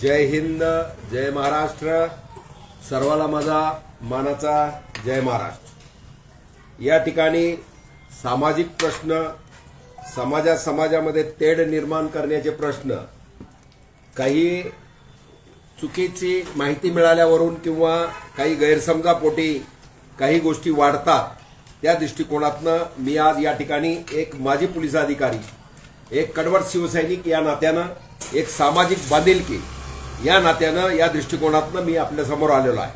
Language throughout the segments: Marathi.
जय हिंद जय महाराष्ट्र. सर्वाला माझा मानाचा जय महाराष्ट्र. या ठिकाणी सामाजिक प्रश्न समाजा समाजामध्ये तेढ निर्माण करण्याचे प्रश्न काही चुकीची माहिती मिळाल्यावरून किंवा काही गैरसमजापोटी काही गोष्टी वाढतात त्या दृष्टिकोनातनं मी आज या ठिकाणी एक माजी पोलीस अधिकारी एक कडवट शिवसैनिक या नात्यानं एक सामाजिक बांधिलकी या नात्यानं या दृष्टिकोनातनं मी आपल्यासमोर आलेलो आहे.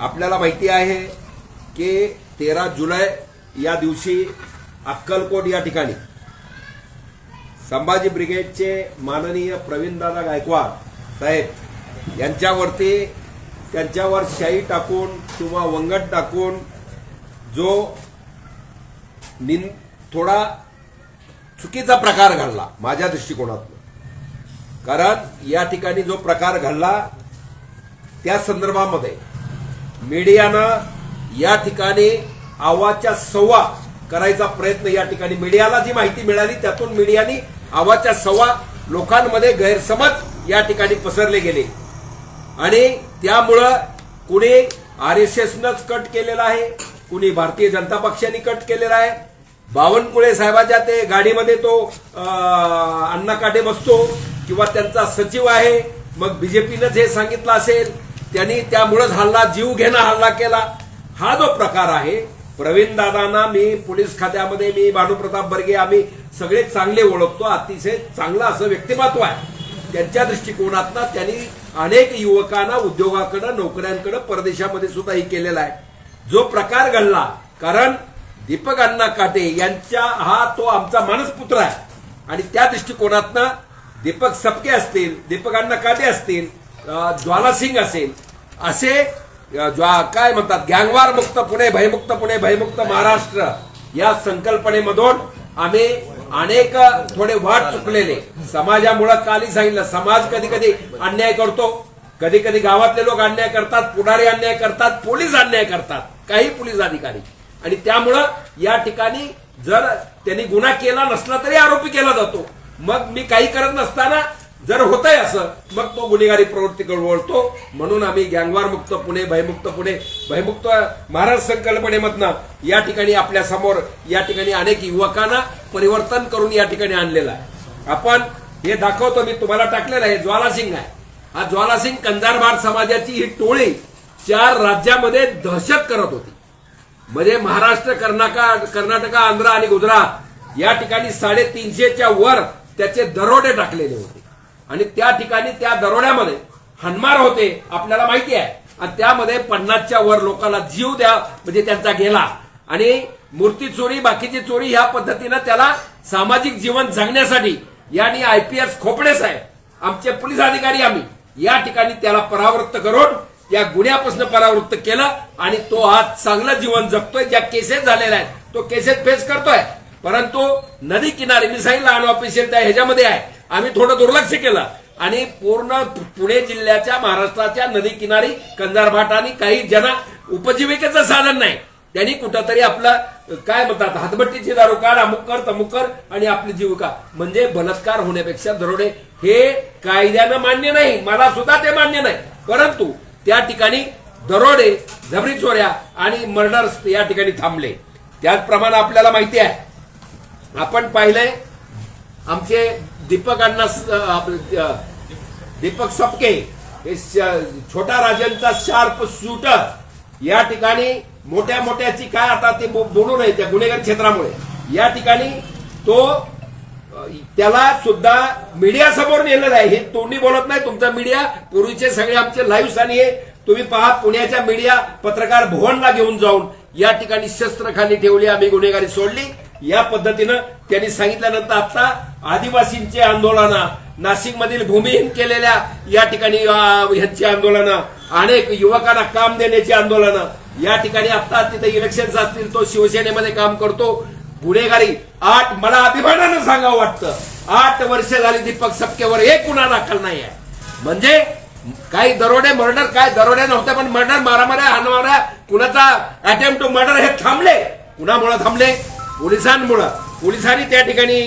आपल्याला माहिती आहे की तेरा जुलै या दिवशी अक्कलकोट या ठिकाणी संभाजी ब्रिगेडचे माननीय प्रवीणदादा गायकवाड साहेब यांच्यावरती त्यांच्यावर शाई टाकून किंवा वंगट टाकून जो निन थोडा चुकीचा प्रकार घडला माझ्या दृष्टिकोनातून. कारण या ठिकाणी जो प्रकार घडला त्या संदर्भामध्ये मीडियानं या ठिकाणी आवाजच्या सव्वा करायचा प्रयत्न या ठिकाणी मीडियाला जी माहिती मिळाली त्यातून मीडियाने आवाजच्या सव्वा लोकांमध्ये गैरसमज या ठिकाणी पसरले गेले. आणि त्यामुळं कुणी आर एस एसनंच कट केलेला आहे कुणी भारतीय जनता पक्षाने कट केलेला आहे. बावनकुळे साहेबाच्या ते गाडीमध्ये तो अं, अण्णा काटे बसतो किंवा त्यांचा सचिव आहे. मग बीजेपीनंच जे सांगितलं असेल. त्यांनी त्यामुळेच हल्ला जीव घेणं हल्ला केला. हा जो प्रकार आहे प्रवीण दादांना मी पोलीस खात्यामध्ये मी भानुप्रताप बर्गे आम्ही सगळे चांगले ओळखतो. अतिशय चांगलं असं व्यक्तिमत्व आहे. त्यांच्या दृष्टिकोनातनं त्यांनी अनेक युवकांना उद्योगाकडं नोकऱ्यांकडं परदेशामध्ये सुद्धा हे केलेलं आहे. जो प्रकार घडला कारण दीपक अण्णा काटे यांच्या हा तो आमचा मानसपुत्र आहे. आणि त्या दृष्टिकोनातनं दीपक सपके असतील दीपक अण्णा काटे असतील ज्वालासिंग ज्वाला सिंग असेल असे ज्वा काय म्हणतात गँगवार मुक्त पुणे भयमुक्त पुणे भयमुक्त महाराष्ट्र या संकल्पनेमधून आम्ही अनेक थोडे वाट चुकलेले. समाजामुळे काली सांगितलं समाज कधी कधी अन्याय करतो. कधी कधी गावातले लोक अन्याय करतात पुढारी अन्याय करतात पोलीस अन्याय करतात काही पोलीस अधिकारी. आणि त्यामुळं या ठिकाणी जर त्यांनी गुन्हा केला नसला तरी आरोपी केला जातो. मग मी काही करत नसताना जर होतंय असं मग तो गुन्हेगारी प्रवृत्तीकडे वळतो. म्हणून आम्ही गँगवार मुक्त पुणे भयमुक्त पुणे भयमुक्त महाराष्ट्र संकल्पनेमधनं या ठिकाणी आपल्यासमोर या ठिकाणी अनेक युवकांना परिवर्तन करून या ठिकाणी आणलेलं आहे. आपण हे दाखवतो मी तुम्हाला टाकलेलं आहे ज्वालासिंग आहे. हा ज्वालासिंग कंजारबार समाजाची ही टोळी चार राज्यामध्ये दहशत करत होती. म्हणजे महाराष्ट्र कर्नाटक आंध्र आणि गुजरात या ठिकाणी साडेतीनशेच्या वर त्याचे दरोडे टाकलेले होते. आणि त्या ठिकाणी त्या दरोड्यामध्ये हनमार होते आपल्याला माहिती आहे. आणि त्यामध्ये पन्नासच्या वर लोकांना जीव द्या म्हणजे त्यांचा गेला. आणि मूर्ती चोरी बाकीची चोरी ह्या पद्धतीनं त्याला सामाजिक जीवन जगण्यासाठी यांनी आयपीएस खोपडे साहेब आमचे पोलीस अधिकारी आम्ही या ठिकाणी त्याला परावृत्त करून या गुन्ह्यापासून परावृत्त केलं आणि तो आज चांगलं जीवन जगतोय. ज्या केसेस झालेल्या आहेत तो केसेस फेस करतोय. परंतु नदी किनारी मी सांगितलं अन ऑफिशियल त्या ह्याच्यामध्ये आहे. आम्ही थोडं दुर्लक्ष केलं आणि पूर्ण पुणे जिल्ह्याच्या महाराष्ट्राच्या नदी किनारी कंजारभाट आणि काही ज्यांना उपजीविकेचं साधन नाही त्यांनी कुठंतरी आपलं काय म्हणतात हातभट्टीचे दारू काढ अमुक कर तमुक कर आणि आपली जीविका म्हणजे बलात्कार होण्यापेक्षा दरोडे हे कायद्यानं मान्य नाही. मला सुद्धा ते मान्य नाही. परंतु त्या ठिकाणी दरोडे जबरी चोऱ्या आणि मर्डर्स या ठिकाणी थांबले. त्याचप्रमाणे आपल्याला माहिती आहे. आपण पाहिलंय आमचे दीपक अण्णा दीपक सपके हे छोटा राजांचा शार्प शूटर या ठिकाणी मोठ्या मोठ्याची काय आता ते बोलू नये त्या गुन्हेगार क्षेत्रामुळे. या ठिकाणी तो त्याला सुद्धा मीडिया समोर नेलेलं आहे. हे तोंडी बोलत नाही तुमचा मीडिया पूर्वीचे सगळे आमचे लाईव्ह आणि हे तुम्ही पहा पुण्याच्या मीडिया पत्रकार भुवनला घेऊन जाऊन या ठिकाणी शस्त्र खाली ठेवली आम्ही गुन्हेगारी सोडली. या पद्धतीनं त्यांनी सांगितल्यानंतर आता आदिवासींचे आंदोलन नाशिकमधील भूमिहीन केलेल्या या ठिकाणी ह्यांची आंदोलनं अनेक युवकांना काम देण्याची आंदोलनं. या ठिकाणी आता तिथे इलेक्शन असतील तो शिवसेनेमध्ये काम करतो. गुन्हेगारी आठ मला अभिमानानं सांगावं वाटतं. आठ वर्ष झाली दीपक सपकेवर एक गुन्हा दाखल नाही आहे म्हणजे काही दरोडे मर्डर काय दरोडे नव्हते पण मर्डर मारामाऱ्या हाणमाऱ्या कुणाचा अटेम्प्ट टू मर्डर हे थांबले. कुणामुळे थांबले? पोलिसांमुळं. पोलिसांनी त्या ठिकाणी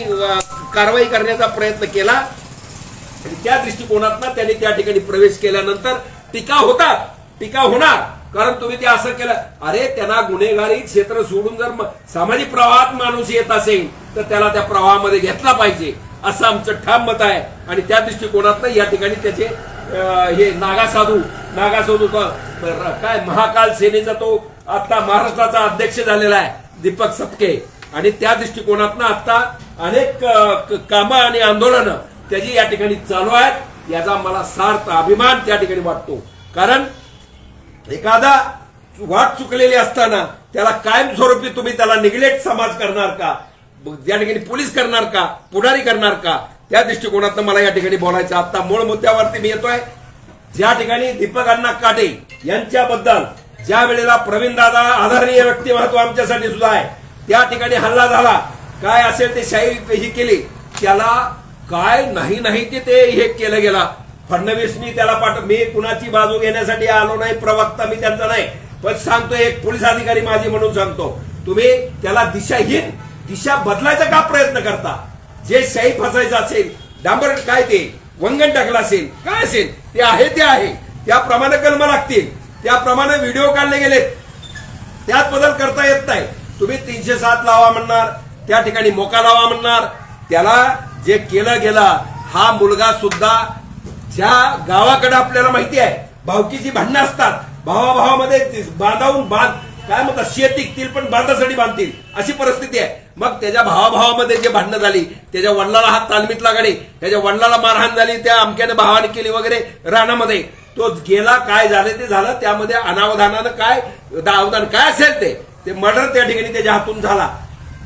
कारवाई करण्याचा प्रयत्न केला. आणि त्या दृष्टिकोनातनं त्यांनी त्या ठिकाणी प्रवेश केल्यानंतर टीका होता टीका होणार. कारण तुम्ही ते असं केलं. अरे त्यांना गुन्हेगारी क्षेत्र सोडून जर सामाजिक प्रवाहात माणूस येत असेल तर त्याला त्या प्रवाहामध्ये घेतला पाहिजे. असं आमचं ठाम मत आहे. आणि त्या दृष्टिकोनातनं या ठिकाणी त्याचे हे नागासाधू नागासाधू काय महाकाल सेनेचा तो आता महाराष्ट्राचा अध्यक्ष झालेला आहे दीपक सपके. आणि त्या दृष्टिकोनातनं आता अनेक कामं आणि आंदोलनं त्याची या ठिकाणी चालू आहेत. याचा मला सार्थ अभिमान त्या ठिकाणी वाटतो. कारण एखादा वाट चुकलेली असताना त्याला कायमस्वरूपी तुम्ही त्याला निग्लेक्ट समाज करणार का? या ठिकाणी पोलीस करणार का? पुढारी करणार का? त्या दृष्टिकोनातनं मला या ठिकाणी बोलायचं आता मूळ मुद्द्यावरती मी येतोय. ज्या ठिकाणी दीपक अण्णा काटे यांच्याबद्दल ज्या वेळेला प्रवीण दादा आदरणीय व्यक्तिमत्व आमच्यासाठी सुद्धा आहे त्या ठिकाणी हल्ला झाला. काय असेल ते शाही ही केली. त्याला काय नाही नाही ते ते हे केलं गेला. फडणवीसनी त्याला पाठ मी कुणाची बाजू घेण्यासाठी आलो नाही प्रवक्ता मी त्यांचा नाही. पण सांगतो एक पोलीस अधिकारी माझी म्हणून सांगतो. तुम्ही त्याला दिशाहीन दिशा बदलायचा का प्रयत्न करता? जे शाही फसायचं असेल डांबर काय ते वंगण टाकलं असेल काय असेल ते आहे ते आहे. त्याप्रमाणे कलम लागतील. त्याप्रमाणे व्हिडिओ काढले गेलेत. त्यात बदल करता येत नाही. तुम्ही तीनशे सात लावा म्हणणार त्या ठिकाणी मोका लावा म्हणणार. त्याला जे केलं गेलं हा मुलगा सुद्धा ज्या गावाकडे आपल्याला माहिती आहे भावकीची भांडणं असतात. भावाभावामध्ये ती बांधावून बांध. काय म्हणतात? शेत टिकतील पण बांधासाठी बांधतील. अशी परिस्थिती आहे. मग त्याच्या भावाभावामध्ये जे भांडणं झाली त्याच्या वडिलाला हात तालमीतला लागणे त्याच्या वडिलाला मारहाण झाली त्या अमक्याने भावाने केली वगैरे रानामध्ये. तो गेला काय झाले ते झालं त्यामध्ये अनावधानानं काय अवधान काय असेल ते ते मर्डर त्या ठिकाणी त्याच्या हातून झाला.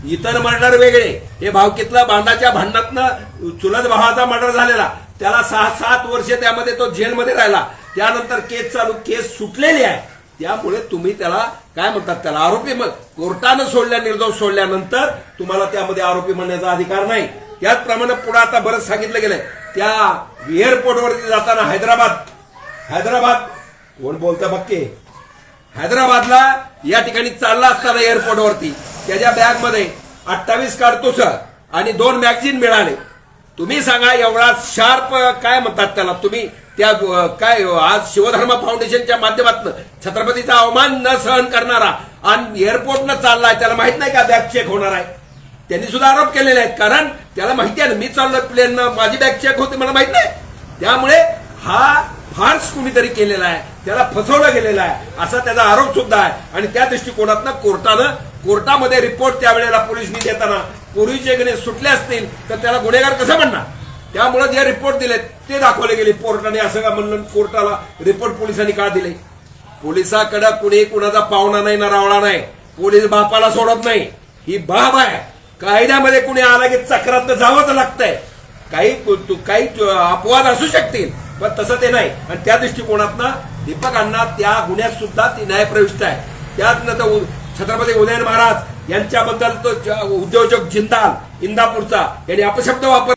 इतर मर्डर वेगळे. हे भावकीतला बांधाच्या भांडणातनं चुलत भावाचा मर्डर झालेला. त्याला सहा सात वर्ष त्यामध्ये तो जेलमध्ये राहिला. त्यानंतर केस चालू केस सुटलेली आहे. त्यामुळे तुम्ही त्याला काय म्हणतात त्याला आरोपी मग कोर्टानं सोडल्या निर्दोष सोडल्यानंतर तुम्हाला त्यामध्ये आरोपी म्हणण्याचा अधिकार नाही. त्याचप्रमाणे पुढे आता बरंच सांगितलं गेलंय. त्या एअरपोर्टवरती जाताना हैदराबाद हैदराबाद कोण बोलतं बक्के? हैदराबादला या ठिकाणी चालला असताना एअरपोर्टवरती. त्याच्या बॅगमध्ये अठ्ठावीस काडतुस आणि दोन मॅगझिन मिळाले. तुम्ही सांगा एवढा शार्प काय म्हणतात त्याला? तुम्ही त्या काय आज शिवधर्म फाउंडेशनच्या माध्यमातून छत्रपतीचा अवमान न सहन करणारा आणि एअरपोर्टनं चाललाय त्याला माहीत नाही का बॅग चेक होणार आहे? त्यांनी सुद्धा आरोप केलेले आहेत. कारण त्याला माहिती आहे ना मी चाललोय प्लेननं माझी बॅग चेक होते मला माहीत नाही. त्यामुळे हा फार्स कुणीतरी केलेला आहे. त्याला फसवलं गेलेलं आहे. असा त्याचा आरोप सुद्धा आहे. आणि त्या दृष्टिकोनातनं कोर्टानं कोर्टामध्ये रिपोर्ट त्यावेळेला पोलिसनी देताना पोलीसचे गुन्हे सुटले असतील तर त्याला गुन्हेगार कसं म्हणणार त्यामुळे जे रिपोर्ट दिलेत ते दाखवले गेले कोर्टाने असं का म्हणलं कोर्टाला रिपोर्ट पोलिसांनी का दिले? पोलिसाकडे कुणी कुणाचा पाहुणा नाही ना रावळा नाही. पोलीस बापाला सोडत नाही. ही बाब आहे. कायद्यामध्ये कुणी आला की चक्रात जावंच लागतंय. काही काही अपवाद असू शकतील. पण तसं ते नाही. आणि त्या दृष्टिकोनातनं दीपकांना त्या गुन्ह्यात सुद्धा ती न्यायप्रविष्ट आहे. त्यात नंतर छत्रपती उदयन महाराज यांच्याबद्दल तो उद्योजक जिंदाल इंदापूरचा. यांनी अपशब्द वापर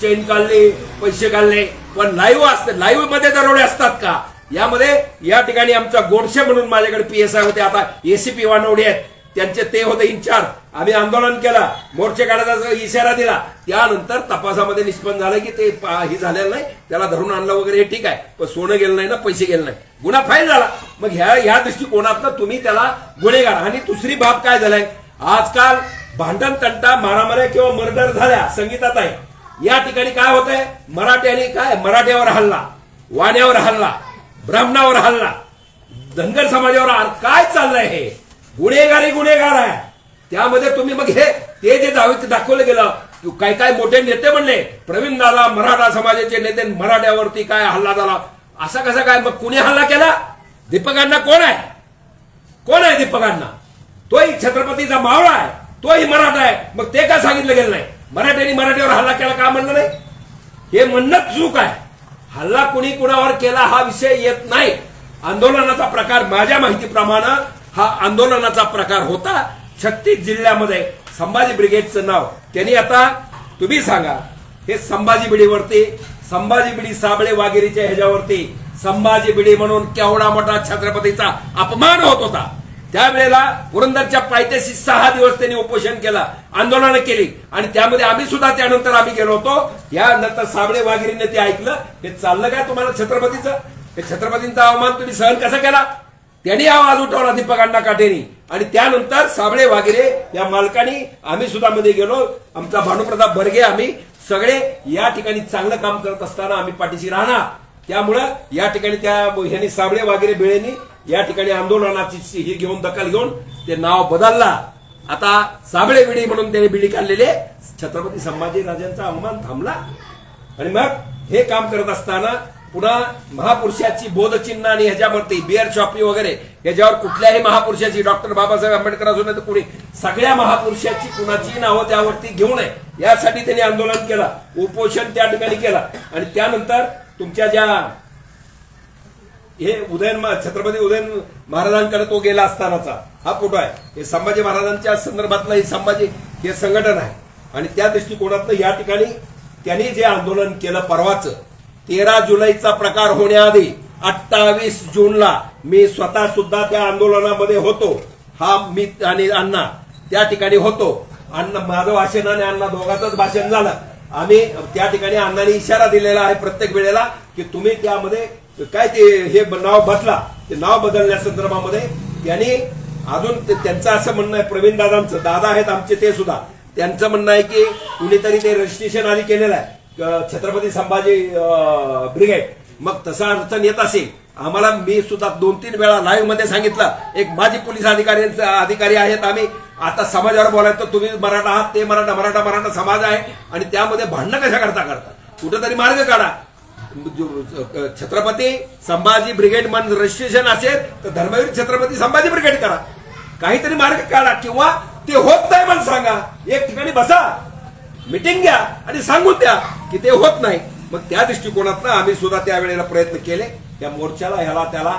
चेन काढले पैसे काढले. पण लाईव्ह असते. लाईव्हमध्ये दरोडे असतात का? यामध्ये या ठिकाणी आमचा गोडसे म्हणून माझ्याकडे पीएसआय होते. आता एसीपी वानवडे आहेत. त्यांचे ते होते इन्चार्ज आम्ही आंदोलन केलं मोर्चे काढायचा इशारा दिला. त्यानंतर तपासामध्ये निष्पन्न झालं की ते हे झालेलं नाही. त्याला धरून आणलं वगैरे हे ठीक आहे. पण सोनं गेलं नाही ना पैसे गेले नाही. गुन्हा फाईल झाला. मग ह्या ह्या दृष्टिकोनातनं तुम्ही त्याला गुन्हेगार आणि दुसरी बाब काय झालाय? आजकाल भांडण तंटा मारामाऱ्या किंवा मर्डर झाल्या संगीतात आहे. या ठिकाणी काय होतंय? मराठ्याने काय? मराठ्यावर हल्ला वाण्यावर हल्ला ब्राह्मणावर हल्ला धनगर समाजावर काय चाललंय हे? गुन्हेगारी गुन्हेगार आहे. त्यामध्ये तुम्ही मग हे ते जे दावे दाखवलं गेलं काय काय मोठे नेते म्हणले? प्रवीण दादा मराठा समाजाचे नेते मराठ्यावरती काय हल्ला झाला? असा कसा काय? मग कुणी हल्ला केला? दीपकांना कोण आहे? कोण आहे दीपकांना? तोही छत्रपतीचा मावळा आहे. तोही मराठा आहे. मग ते का सांगितलं गेलं नाही? मराठ्यांनी मराठीवर हल्ला केला का म्हणलं नाही? हे म्हणणं चूक आहे. हल्ला कुणी कुणावर केला हा विषय येत नाही. आंदोलनाचा प्रकार माझ्या माहितीप्रमाणे हा आंदोलनाचा प्रकार होता. छत्तीस जिल्ह्यामध्ये संभाजी ब्रिगेडचं नाव. त्यांनी आता तुम्ही सांगा हे संभाजी बिडीवरती संभाजी बिडी साबळे वागिरीच्या ह्याच्यावरती संभाजी बिडी म्हणून केवढा मोठा छत्रपतीचा अपमान होत होता. त्यावेळेला पुरंदरच्या पायथ्याशी सहा दिवस त्यांनी उपोषण केलं आंदोलनं केली. आणि त्यामध्ये आम्ही सुद्धा त्यानंतर आम्ही गेलो होतो. यानंतर साबळे वाघिरीने ते ऐकलं. हे चाललं काय तुम्हाला छत्रपतीचं? हे छत्रपतींचा अवमान तुम्ही सहन कसा केला? त्यांनी आवाज उठवला दीपक अण्णा काटेनी आणि त्यानंतर साबळे वागिरे या मालकांनी आम्ही सुद्धा मध्ये गेलो. आमचा भानुप्रताप बर्गे आम्ही सगळे या ठिकाणी चांगलं काम करत असताना आम्ही पाठीशी राहणार. त्यामुळं या ठिकाणी त्या ह्यांनी साबळे वागिरे बिळेनी या ठिकाणी आंदोलनाची ही घेऊन दखल घेऊन ते नाव बदलला. आता साबळे विडी म्हणून त्याने बिडी काढलेले छत्रपती संभाजी राजांचा अवमान थांबला. आणि मग हे काम करत असताना पुन्हा महापुरुषाची बोधचिन्ह आणि ह्याच्यावरती बिअर शॉपी वगैरे ह्याच्यावर कुठल्याही महापुरुषाची डॉक्टर बाबासाहेब आंबेडकर असून तर कुणी सगळ्या महापुरुषाची कुणाची नावं त्यावरती घेऊ नये. यासाठी त्यांनी आंदोलन केलं. उपोषण त्या ठिकाणी केलं. आणि त्यानंतर तुमच्या ज्या हे उदयन छत्रपती उदयन महाराजांकडे तो गेला असतानाचा हा फोटो आहे. हे संभाजी महाराजांच्या संदर्भातलं हे संभाजी हे संघटन आहे. आणि त्या दृष्टिकोनातनं या ठिकाणी त्यांनी जे आंदोलन केलं परवाचं तेरा जुलैचा प्रकार होण्याआधी अठ्ठावीस जूनला मी स्वतः सुद्धा त्या आंदोलनामध्ये होतो. हा मी आणि अण्णा त्या ठिकाणी होतो. अण्णा माझं भाषण आणि अण्णा दोघांचंच भाषण झालं. आम्ही त्या ठिकाणी अण्णाने इशारा दिलेला आहे प्रत्येक वेळेला की तुम्ही त्यामध्ये काय ते हे नाव बदला. ते नाव बदलण्या संदर्भामध्ये त्यांनी अजून ते- त्यांचं असं म्हणणं आहे प्रवीण दादांचं दादा आहेत आमचे ते सुद्धा. त्यांचं म्हणणं आहे की कुणीतरी ते रजिस्ट्रेशन आधी केलेलं आहे. छत्रपती संभाजी ब्रिगेड. मग तसा अडचण येत असेल आम्हाला मी सुद्धा दोन तीन वेळा लाईव्हमध्ये सांगितलं एक माजी पोलीस अधिकारी अधिकारी आहेत आम्ही. आता समाजावर बोलायचं तुम्ही मराठा आहात ते मराठा मराठा मराठा समाज आहे. आणि त्यामध्ये भांडणं कशा करता करता? कुठेतरी मार्ग काढा. छत्रपती संभाजी ब्रिगेड मन रजिस्ट्रेशन असेल तर धर्मवीर छत्रपती संभाजी ब्रिगेड करा. काहीतरी मार्ग काढा किंवा ते होत नाही म्हणून सांगा. एक ठिकाणी बसा. मिटिंग घ्या आणि सांगून द्या की ते होत नाही. मग त्या दृष्टिकोनातनं आम्ही सुद्धा त्यावेळेला प्रयत्न केले. त्या मोर्चाला ह्याला त्याला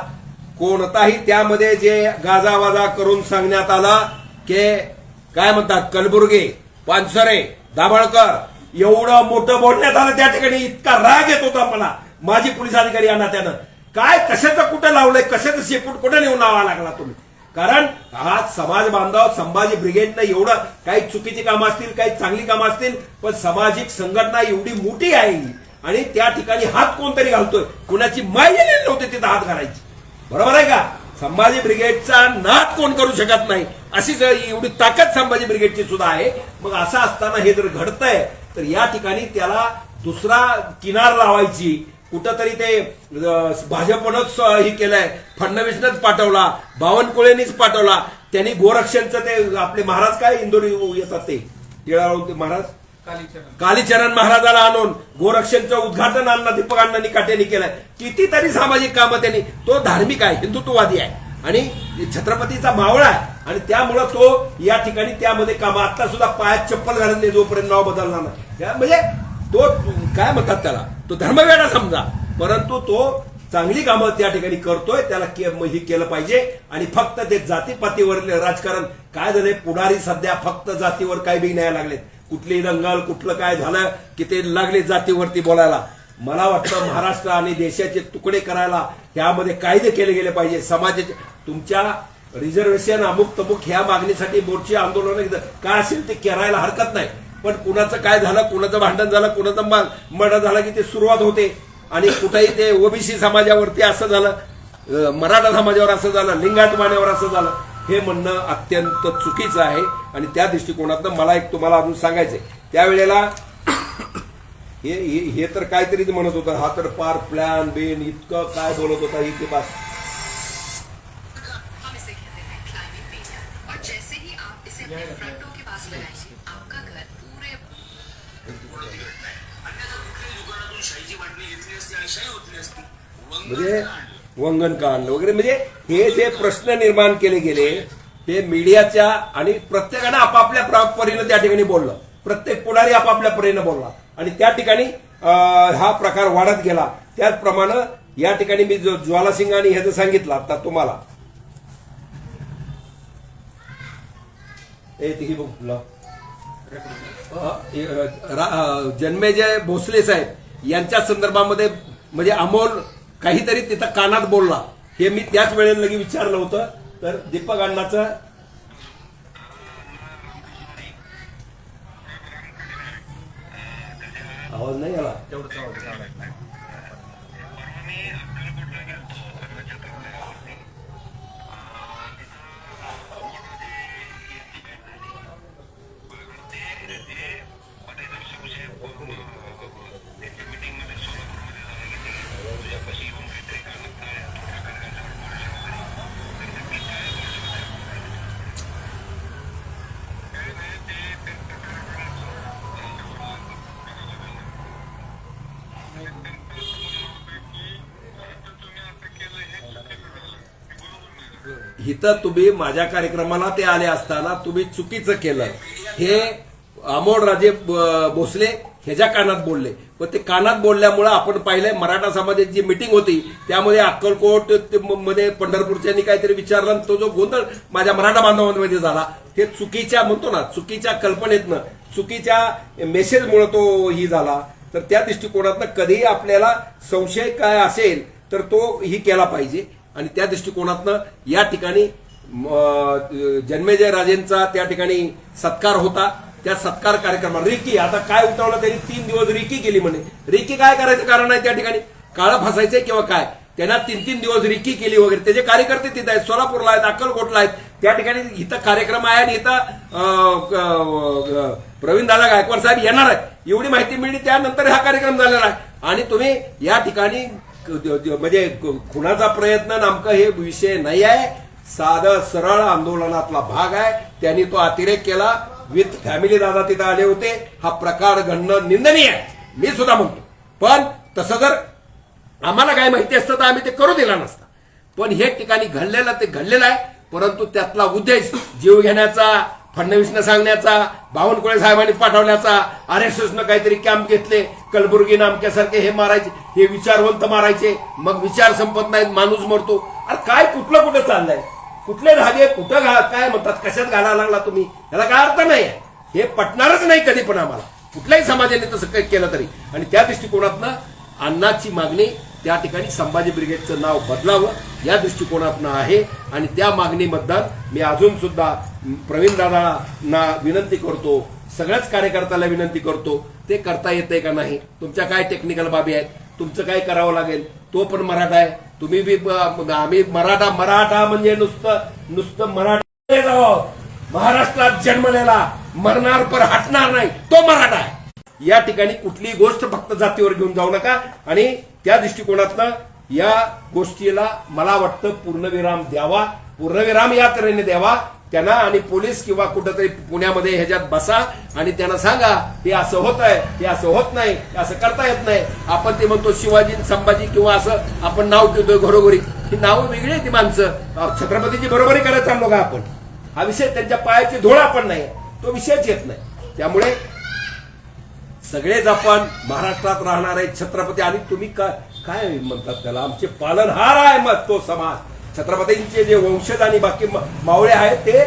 कोणताही त्यामध्ये जे गाजावाजा करून सांगण्यात आला की काय म्हणतात कलबुर्गे पानसरे दाभळकर एवढं मोठं बोलण्यात आलं त्या ठिकाणी इतका राग येत होता मला. माजी पोलीस अधिकारी यांना त्यानं काय कशाचं कुठं लावलंय कशाचं शेपूट कुठं नेऊन लावा लागला तुम्ही? कारण आज समाज बांधव संभाजी ब्रिगेडनं एवढं काही चुकीची कामं असतील काही चांगली कामं असतील पण सामाजिक संघटना एवढी मोठी आहे आणि त्या ठिकाणी हात कोणतरी घालतोय कुणाची माहिती नव्हती तिथं हात घालायची. बरोबर आहे का? संभाजी ब्रिगेडचा नाद कोण करू शकत नाही अशीच एवढी ताकद संभाजी ब्रिगेडची सुद्धा आहे. मग असं असताना हे जर घडतंय तर या ठिकाणी त्याला दुसरा किनार लावायची कुठंतरी ते भाजपनंच हे केलंय. फडणवीसनंच पाठवला. बावनकुळेनीच पाठवला. त्यांनी गोरक्षणचं ते आपले महाराज काय इंदोरी येतात ते? टिळाळू ते महाराज? कालीचरण. महाराजाला आणून गोरक्षणचं उद्घाटन अण्णा दीपक अण्णांनी काट्याने केलंय. कितीतरी सामाजिक कामं त्यांनी तो धार्मिक आहे हिंदुत्ववादी आहे. आणि छत्रपतीचा मावळा आहे. आणि त्यामुळं तो या ठिकाणी त्यामध्ये काम. आता सुद्धा पायात चप्पल घालत नाही जोपर्यंत नाव बदलणार नाही. म्हणजे तो काय म्हणतात त्याला? तो धर्मवेडा समजा. परंतु तो चांगली कामं त्या ठिकाणी करतोय त्याला के- हे केलं पाहिजे. आणि फक्त ते जातीपातीवर राजकारण. काय झालंय? पुढारी सध्या फक्त जातीवर काय बी न्याय लागलेत. कुठली दंगल कुठलं काय झालं की ते लागले जातीवरती बोलायला. मला वाटतं महाराष्ट्र आणि देशाचे तुकडे करायला त्यामध्ये कायदे केले गेले पाहिजे. समाजाचे तुमच्या रिझर्वेशन अमुक तमुक ह्या मागणीसाठी मोर्चे आंदोलन काय असेल ते करायला हरकत नाही. पण कुणाचं काय झालं कुणाचं भांडण झालं कुणाचं मर्डर झालं की ते सुरुवात होते. आणि कुठेही ते ओबीसी समाजावरती असं झालं मराठा समाजावर असं झालं लिंगात मान्यावर असं झालं हे म्हणणं अत्यंत चुकीचं आहे. आणि त्या दृष्टिकोनातनं मला एक तुम्हाला अजून सांगायचंय. त्यावेळेला हे हे- हे तर काहीतरी म्हणत होतं हा तर पार प्लॅन बेन इतकं काय बोलत होता इथे पास. जैसे ही आप इसे अपने फ्रंटों के पास लगाएंगे म्हणजे वंगण कांड वगैरे. म्हणजे हे जे प्रश्न निर्माण केले गेले ते मीडियाच्या आणि प्रत्येकानं आपापल्या परीनं त्या ठिकाणी बोललं. प्रत्येक पुढारी आपापल्या परीनं बोलला. आणि त्या ठिकाणी हा प्रकार वाढत गेला. त्याचप्रमाणे या ठिकाणी मी जो ज्वालासिंग आणि ह्याचं सांगितलं आता तुम्हाला. ए ती बघ जन्मेजय भोसले साहेब यांच्या संदर्भामध्ये म्हणजे अमोल काहीतरी तिथं कानात बोलला. हे मी त्याच वेळेला लगे विचारलं होतं. तर दीपक अण्णाचं आवाज नाही आला? तेवढंच आवाज इथं तुम्ही माझ्या कार्यक्रमाला ते आले असताना तुम्ही चुकीचं केलं. हे आमोड राजे भोसले ह्याच्या कानात बोलले. पण ते कानात बोलल्यामुळं आपण पाहिलंय मराठा समाजाची जी मिटिंग होती त्यामध्ये अक्कलकोटमध्ये पंढरपूरच्यांनी काहीतरी विचारलं तो जो गोंधळ माझ्या मराठा बांधवांमध्ये झाला ते चुकीच्या म्हणतो ना चुकीच्या कल्पनेतनं चुकीच्या मेसेजमुळे तो ही झाला. तर त्या दृष्टिकोनातनं कधीही आपल्याला संशय काय असेल तर तो ही केला पाहिजे. आणि त्या दृष्टिकोनातनं या ठिकाणी जन्मेजय राजेंचा त्या ठिकाणी सत्कार होता. त्या सत्कार कार्यक्रमात रिकी आता काय उतरवलं त्यांनी तीन दिवस रिकी केली म्हणे. रिकी काय करायचं कारण आहे त्या ठिकाणी? काळं फसायचंय किंवा काय? त्यांना तीन तीन दिवस रिकी केली वगैरे. त्याचे कार्यकर्ते तिथे आहेत सोलापूरला आहेत अक्कलकोटला आहेत त्या ठिकाणी इथं कार्यक्रम आहे आणि इथं प्रवीण दादा गायकवाड साहेब येणार आहेत. एवढी माहिती मिळली त्यानंतर हा कार्यक्रम झालेला आहे. आणि तुम्ही या ठिकाणी म्हणजे खुनाचा प्रयत्न नामकं हे विषय नाही आहे. साधं सरळ आंदोलनातला भाग आहे. त्यांनी तो अतिरेक केला. विथ फॅमिली दादा तिथे आले होते. हा प्रकार घडणं निंदनीय आहे. मी सुद्धा म्हणतो. पण तसं जर आम्हाला काय माहिती असतं तर आम्ही ते करू दिला नसता. पण हे ठिकाणी घडलेलं ते घडलेलं आहे. परंतु त्यातला उद्देश जीव घेण्याचा फडणवीसनं सांगण्याचा बावनकुळे साहेबांनी पाठवण्याचा आर एस एसनं काहीतरी कॅम्प घेतले कलबुर्गी नामक्यासारखे हे मारायचे हे विचारवंत मारायचे. मग विचार संपत नाहीत माणूस मरतो. अरे काय कुठलं कुठं चाललंय? कुठले धागे कुठं घा काय म्हणतात कशात घालायला लागला तुम्ही? याला काय अर्थ नाही. हे पटणारच नाही कधी पण आम्हाला. कुठल्याही समाजाने तसं काही केलं तरी. आणि त्या दृष्टिकोनातनं अन्नाची मागणी त्या ठिकाणी संभाजी ब्रिगेडचं नाव बदलावं या दृष्टिकोनातनं आहे. आणि त्या मागणीबद्दल मी अजून सुद्धा प्रवीण दादांना विनंती करतो. सगळ्याच कार्यकर्त्याला विनंती करतो ते करता येतंय का नाही? तुमच्या काय टेक्निकल बाबी आहेत? तुमचं काय करावं लागेल? तो पण मराठा आहे. तुम्ही बी आम्ही मराठा मराठा म्हणजे नुसतं नुसतं मराठा जावं महाराष्ट्रात जन्मलेला मरणार पर हटणार नाही. तो मराठा आहे. या ठिकाणी कुठलीही गोष्ट फक्त जातीवर घेऊन जाऊ नका. आणि त्या दृष्टिकोनातनं या गोष्टीला मला वाटतं पूर्णविराम द्यावा. पूर्णविराम या तऱ्हेने द्यावा. त्यांना आणि पोलीस किंवा कुठंतरी पुण्यामध्ये ह्याच्यात बसा आणि त्यांना सांगा हे असं होत आहे हे असं होत नाही हे असं करता येत नाही. आपण ते म्हणतो शिवाजी संभाजी किंवा असं आपण नाव ठेवतोय घरोघरी. ही नावं वेगळी आहे ती माणसं. छत्रपतीची बरोबरी करत चाललो का आपण? हा विषय त्यांच्या पायाची धूळ आपण नाही. तो विषयच येत नाही. त्यामुळे सगळेच आपण महाराष्ट्रात राहणारे छत्रपती. आणि तुम्ही काय काय म्हणतात त्याला? आमचे पालनहार आहे मग तो समाज. छत्रपतींचे जे वंशज आणि बाकी मावळे आहेत ते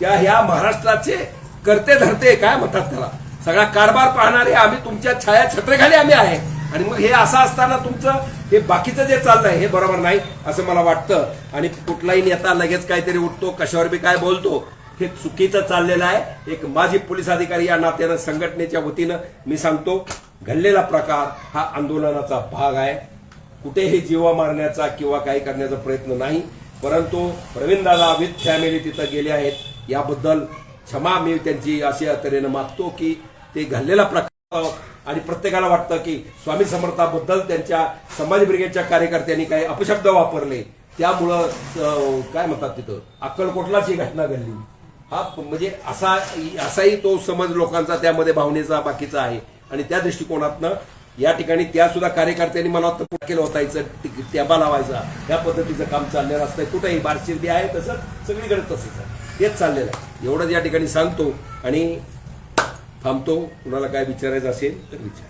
त्या ह्या महाराष्ट्राचे करते धरते काय म्हणतात त्याला? सगळा कारभार पाहणारे आम्ही तुमच्या छाया छत्रेखाली आम्ही आहे. आणि मग हे असं असताना तुमचं हे बाकीचं जे चाललंय हे बरोबर नाही असं मला वाटतं. आणि कुठलाही नेता लगेच काहीतरी उठतो कशावर बी काय बोलतो हे चुकीचं चाललेलं आहे. एक माजी पोलीस अधिकारी या नात्यानं संघटनेच्या वतीनं मी सांगतो घडलेला प्रकार हा आंदोलनाचा भाग आहे. कुठेही जीवा मारण्याचा किंवा काही करण्याचा प्रयत्न नाही. परंतु प्रवीणदादा विथ फॅमिली तिथं गेले आहेत. याबद्दल क्षमा मी त्यांची अशा तऱ्हेनं मागतो की ते घडलेला प्रकार आणि प्रत्येकाला वाटतं की स्वामी समर्थाबद्दल त्यांच्या समाज ब्रिगेडच्या कार्यकर्त्यांनी काही अपशब्द वापरले. त्यामुळं काय म्हणतात तिथं? अक्कलकोटलाच ही घटना घडली. हा म्हणजे असा असाही तो समज लोकांचा त्यामध्ये भावनेचा बाकीचा आहे. आणि त्या दृष्टिकोनातनं या ठिकाणी त्या सुद्धा कार्यकर्त्यांनी मला वाटतं पुढे केलं होतायचं टॅबा लावायचा. या पद्धतीचं काम चाललेलं असतंय. कुठेही बारशिर्दी आहे तसं सगळीकडे तसंच आहे. तेच चाललेलं आहे. एवढंच या ठिकाणी सांगतो आणि थांबतो. कुणाला काय विचारायचं असेल तर विचार.